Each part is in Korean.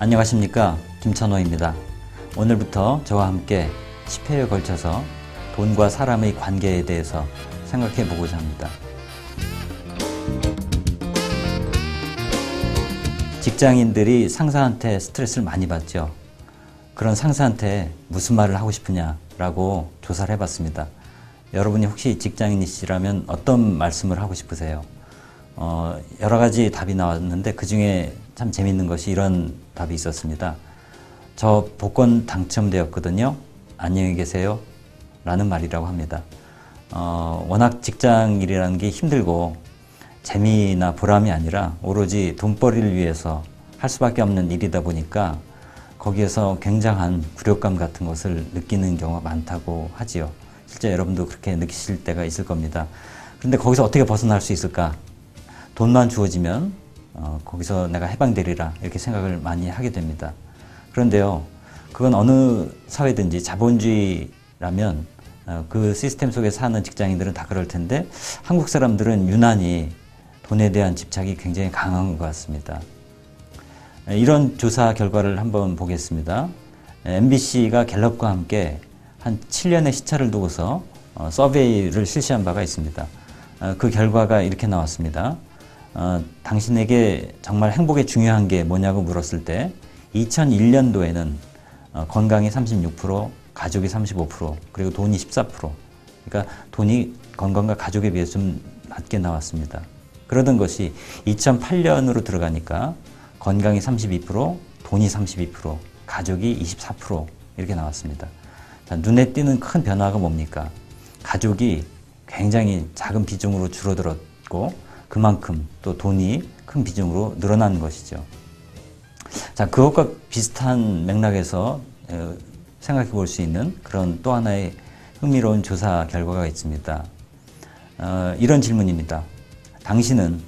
안녕하십니까 김찬호입니다. 오늘부터 저와 함께 10회에 걸쳐서 돈과 사람의 관계에 대해서 생각해 보고자 합니다. 직장인들이 상사한테 스트레스를 많이 받죠. 그런 상사한테 무슨 말을 하고 싶으냐라고 조사를 해봤습니다. 여러분이 혹시 직장인이시라면 어떤 말씀을 하고 싶으세요? 어, 여러 가지 답이 나왔는데 그 중에 참 재밌는 것이 이런 답이 있었습니다. 저 복권 당첨되었거든요. 안녕히 계세요. 라는 말이라고 합니다. 어, 워낙 직장 일이라는 게 힘들고 재미나 보람이 아니라 오로지 돈벌이를 위해서 할 수밖에 없는 일이다 보니까 거기에서 굉장한 굴욕감 같은 것을 느끼는 경우가 많다고 하지요. 실제 여러분도 그렇게 느끼실 때가 있을 겁니다. 그런데 거기서 어떻게 벗어날 수 있을까? 돈만 주어지면 어, 거기서 내가 해방되리라 이렇게 생각을 많이 하게 됩니다. 그런데요, 그건 어느 사회든지 자본주의라면 어, 그 시스템 속에 사는 직장인들은 다 그럴 텐데 한국 사람들은 유난히 돈에 대한 집착이 굉장히 강한 것 같습니다. 이런 조사 결과를 한번 보겠습니다. MBC가 갤럽과 함께 한 7년의 시차를 두고서 어, 서베이를 실시한 바가 있습니다. 어, 그 결과가 이렇게 나왔습니다. 어, 당신에게 정말 행복에 중요한 게 뭐냐고 물었을 때 2001년도에는 어, 건강이 36%, 가족이 35%, 그리고 돈이 14%. 그러니까 돈이 건강과 가족에 비해서 좀 낮게 나왔습니다. 그러던 것이 2008년으로 들어가니까 건강이 32%, 돈이 32%, 가족이 24% 이렇게 나왔습니다. 자, 눈에 띄는 큰 변화가 뭡니까? 가족이 굉장히 작은 비중으로 줄어들었고 그만큼 또 돈이 큰 비중으로 늘어난 것이죠. 자, 그것과 비슷한 맥락에서 어, 생각해 볼 수 있는 그런 또 하나의 흥미로운 조사 결과가 있습니다. 어, 이런 질문입니다. 당신은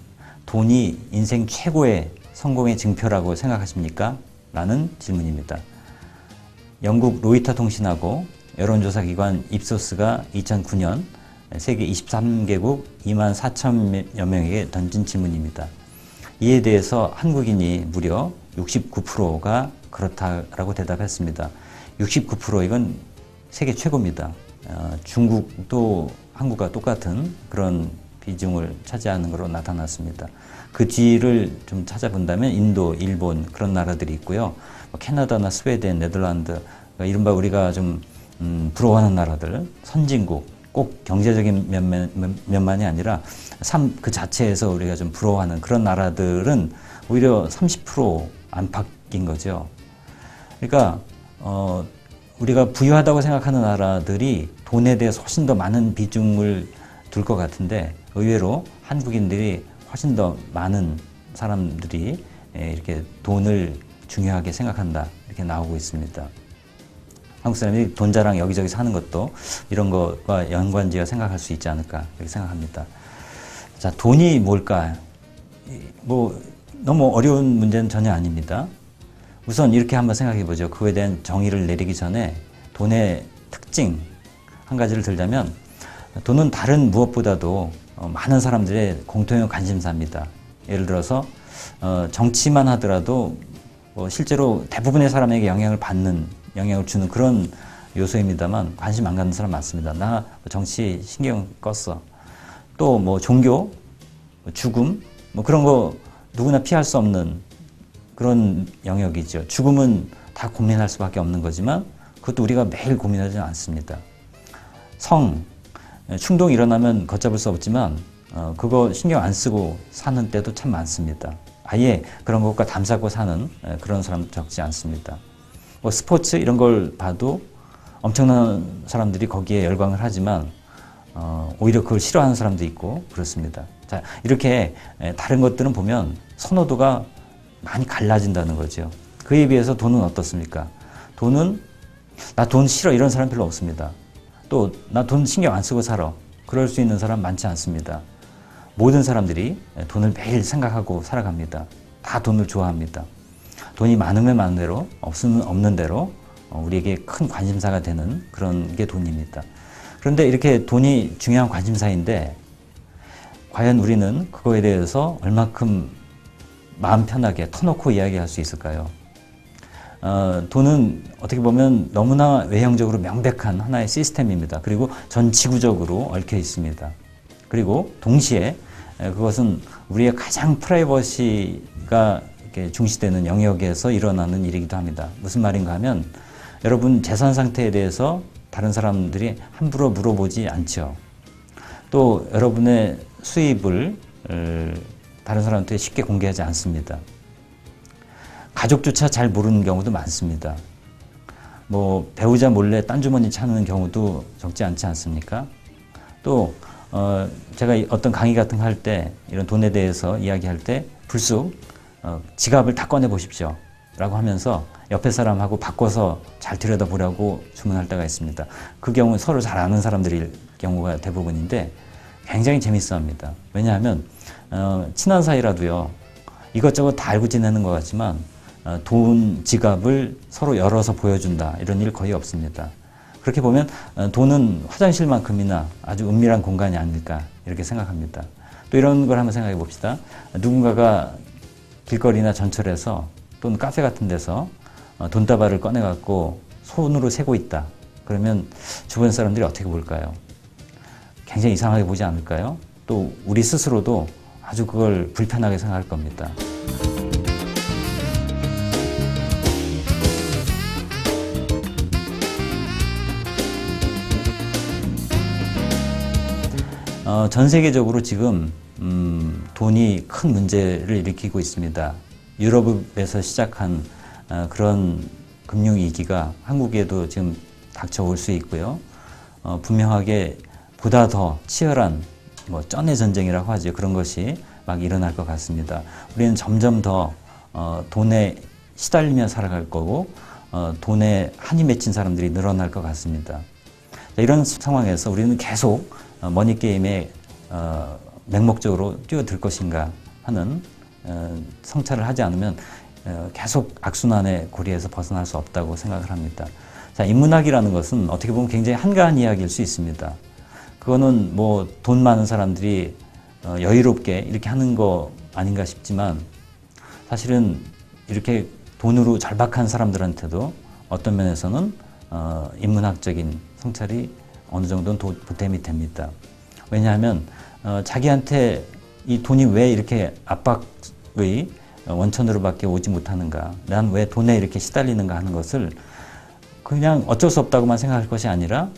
돈이 인생 최고의 성공의 증표라고 생각하십니까? 라는 질문입니다. 영국 로이터 통신하고 여론조사 기관 입소스가 2009년 세계 23개국 2만 4천여 명에게 던진 질문입니다. 이에 대해서 한국인이 무려 69%가 그렇다라고 대답했습니다. 69% 이건 세계 최고입니다. 어, 중국도 한국과 똑같은 그런 비중을 차지하는 것으로 나타났습니다. 그 뒤를 좀 찾아본다면 인도, 일본 그런 나라들이 있고요. 뭐 캐나다나 스웨덴, 네덜란드 이른바 우리가 좀 음, 부러워하는 나라들, 선진국 꼭 경제적인 면만, 면만 이 아니라 삶 그 자체에서 우리가 좀 부러워하는 그런 나라들은 오히려 30% 안팎인 거죠. 그러니까 어, 우리가 부유하다고 생각하는 나라들이 돈에 대해서 훨씬 더 많은 비중을 둘 것 같은데 의외로 한국인들이 훨씬 더 많은 사람들이 예, 이렇게 돈을 중요하게 생각한다 이렇게 나오고 있습니다. 한국 사람이 돈 자랑 여기저기 사는 것도 이런 것과 연관지어 생각할 수 있지 않을까 이렇게 생각합니다. 자, 돈이 뭘까? 뭐 너무 어려운 문제는 전혀 아닙니다. 우선 이렇게 한번 생각해 보죠. 그거에 대한 정의를 내리기 전에 돈의 특징 한 가지를 들자면 돈은 다른 무엇보다도 어, 많은 사람들의 공통의 관심사입니다. 예를 들어서 어, 정치만 하더라도 뭐 실제로 대부분의 사람에게 영향을 받는 영향을 주는 그런 요소입니다만 관심 안 갖는 사람 많습니다. 나 정치 신경 껐어. 또 뭐 종교, 뭐 죽음, 뭐 그런 거 누구나 피할 수 없는 그런 영역이죠. 죽음은 다 고민할 수밖에 없는 거지만 그것도 우리가 매일 고민하지 않습니다. 성, 충동이 일어나면 걷잡을 수 없지만 어, 그거 신경 안 쓰고 사는 때도 참 많습니다. 아예 그런 것과 담사고 사는 그런 사람도 적지 않습니다. 뭐 스포츠 이런 걸 봐도 엄청난 사람들이 거기에 열광을 하지만 어, 오히려 그걸 싫어하는 사람도 있고 그렇습니다. 자 이렇게 다른 것들은 보면 선호도가 많이 갈라진다는 거죠. 그에 비해서 돈은 어떻습니까? 돈은 나 돈 싫어 이런 사람 별로 없습니다. 또 나 돈 신경 안 쓰고 살아. 그럴 수 있는 사람 많지 않습니다. 모든 사람들이 돈을 매일 생각하고 살아갑니다. 다 돈을 좋아합니다. 돈이 많으면 많은 대로 없으면 없는 대로 우리에게 큰 관심사가 되는 그런 게 돈입니다. 그런데 이렇게 돈이 중요한 관심사인데 과연 우리는 그거에 대해서 얼마큼 마음 편하게 터놓고 이야기할 수 있을까요? 어, 돈은 어떻게 보면 너무나 외형적으로 명백한 하나의 시스템입니다. 그리고 전 지구적으로 얽혀 있습니다. 그리고 동시에 에, 그것은 우리의 가장 프라이버시가 중시되는 영역에서 일어나는 일이기도 합니다. 무슨 말인가 하면 여러분 재산 상태에 대해서 다른 사람들이 함부로 물어보지 않죠. 또 여러분의 수입을 어, 다른 사람한테 쉽게 공개하지 않습니다. 가족조차 잘 모르는 경우도 많습니다. 뭐 배우자 몰래 딴 주머니 찾는 경우도 적지 않지 않습니까? 또 어, 제가 이 어떤 강의 같은 거 할 때 이런 돈에 대해서 이야기할 때 불쑥 어, 지갑을 다 꺼내 보십시오. 라고 하면서 옆에 사람하고 바꿔서 잘 들여다보라고 주문할 때가 있습니다. 그 경우 서로 잘 아는 사람들일 경우가 대부분인데 굉장히 재밌어 합니다. 왜냐하면 어, 친한 사이라도요 이것저것 다 알고 지내는 것 같지만 어, 돈 지갑을 서로 열어서 보여준다 이런 일 거의 없습니다. 그렇게 보면 어, 돈은 화장실만큼이나 아주 은밀한 공간이 아닐까 이렇게 생각합니다. 또 이런 걸 한번 생각해 봅시다. 누군가가 길거리나 전철에서 또는 카페 같은 데서 어, 돈다발을 꺼내 갖고 손으로 세고 있다. 그러면 주변 사람들이 어떻게 볼까요? 굉장히 이상하게 보지 않을까요? 또 우리 스스로도 아주 그걸 불편하게 생각할 겁니다. 어, 전 세계적으로 지금 음, 돈이 큰 문제를 일으키고 있습니다. 유럽에서 시작한 어, 그런 금융 위기가 한국에도 지금 닥쳐올 수 있고요. 어, 분명하게 보다 더 치열한 뭐 쩐의 전쟁이라고 하죠. 그런 것이 막 일어날 것 같습니다. 우리는 점점 더 어, 돈에 시달리며 살아갈 거고 어, 돈에 한이 맺힌 사람들이 늘어날 것 같습니다. 자, 이런 상황에서 우리는 계속 어, 머니 게임에 어, 맹목적으로 뛰어들 것인가 하는 어, 성찰을 하지 않으면 어, 계속 악순환의 고리에서 벗어날 수 없다고 생각을 합니다. 자, 인문학이라는 것은 어떻게 보면 굉장히 한가한 이야기일 수 있습니다. 그거는 뭐 돈 많은 사람들이 어, 여유롭게 이렇게 하는 거 아닌가 싶지만 사실은 이렇게 돈으로 절박한 사람들한테도 어떤 면에서는 어, 인문학적인 성찰이 어느 정도는 도, 보탬이 됩니다. 왜냐하면 어, 자기한테 이 돈이 왜 이렇게 압박의 원천으로밖에 오지 못하는가, 난 왜 돈에 이렇게 시달리는가 하는 것을 그냥 어쩔 수 없다고만 생각할 것이 아니라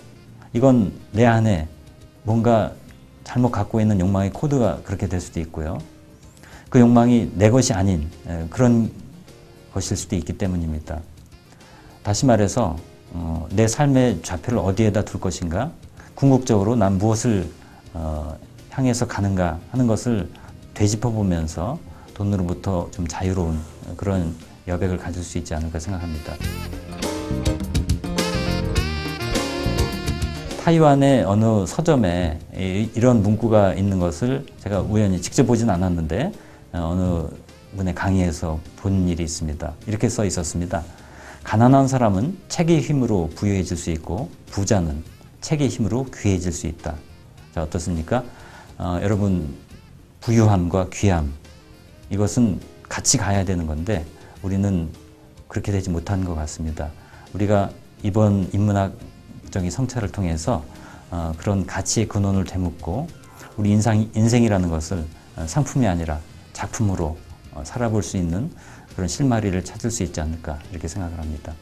이건 내 안에 뭔가 잘못 갖고 있는 욕망의 코드가 그렇게 될 수도 있고요. 그 욕망이 내 것이 아닌 에, 그런 것일 수도 있기 때문입니다. 다시 말해서 어, 내 삶의 좌표를 어디에다 둘 것인가, 궁극적으로 난 무엇을 어, 향해서 가는가 하는 것을 되짚어 보면서 돈으로부터 좀 자유로운 그런 여백을 가질 수 있지 않을까 생각합니다. 타이완의 어느 서점에 이- 이런 문구가 있는 것을 제가 우연히 직접 보진 않았는데 어, 어느 분의 강의에서 본 일이 있습니다. 이렇게 써 있었습니다. 가난한 사람은 책의 힘으로 부유해질 수 있고 부자는 책의 힘으로 귀해질 수 있다. 자 어떻습니까? 어, 여러분 부유함과 귀함 이것은 같이 가야 되는 건데 우리는 그렇게 되지 못한 것 같습니다. 우리가 이번 인문학적인 성찰을 통해서 어, 그런 가치의 근원을 되묻고 우리 인상, 인생이라는 것을 어, 상품이 아니라 작품으로 어, 살아볼 수 있는 그런 실마리를 찾을 수 있지 않을까 이렇게 생각을 합니다.